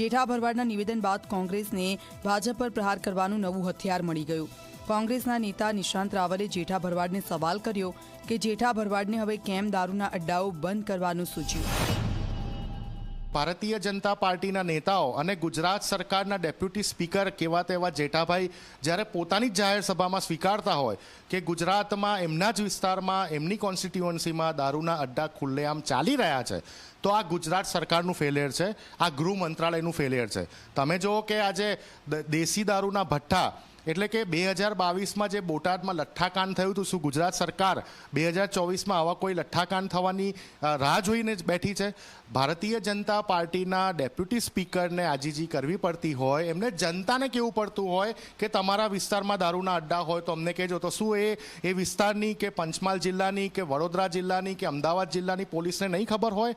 જેઠા ભરવાડના નિવેદન બાદ કોંગ્રેસને ભાજપ પર પ્રહાર કરવાનું નવું હથિયાર મળી ગયું. કોંગ્રેસના નેતા નિશાંત રાવલે જેઠા ભરવાડને સવાલ કર્યો કે જેઠા ભરવાડને હવે કેમ દારૂના અડ્ડાઓ બંધ કરવાનું સૂચ્યું? ભારતીય જનતા પાર્ટીના નેતાઓ અને ગુજરાત સરકારના ડેપ્યુટી સ્પીકર કેવા તેવા જેઠાભાઈ જ્યારે પોતાની જાહેર સભામાં સ્વીકારતા હોય કે ગુજરાતમાં એમના જ વિસ્તારમાં એમની કોન્સ્ટિટ્યુઅન્સીમાં દારૂના અડ્ડા ખુલ્લેઆમ ચાલી રહ્યા છે, તો આ ગુજરાત સરકારનું ફેલિયર છે, આ ગૃહ મંત્રાલયનું ફેલિયર છે. તમે જુઓ કે આજે દેશી દારૂના ભઠ્ઠા એટલે કે બે હજાર બાવીસમાં જે બોટાદમાં લઠ્ઠાકાંડ થયું હતું શું ગુજરાત સરકાર બે હજાર ચોવીસમાં આવા કોઈ લઠ્ઠાકાંડ થવાની રાહ જોઈને જ બેઠી છે? ભારતીય જનતા પાર્ટીના ડેપ્યુટી સ્પીકરને આજીજી કરવી પડતી હોય, એમને જનતાને કેવું પડતું હોય કે તમારા વિસ્તારમાં દારૂના અડ્ડા હોય તો અમને કહેજો. તો શું એ એ વિસ્તારની કે પંચમહાલ જિલ્લાની કે વડોદરા જિલ્લાની કે અમદાવાદ જિલ્લાની પોલીસને નહીં ખબર હોય?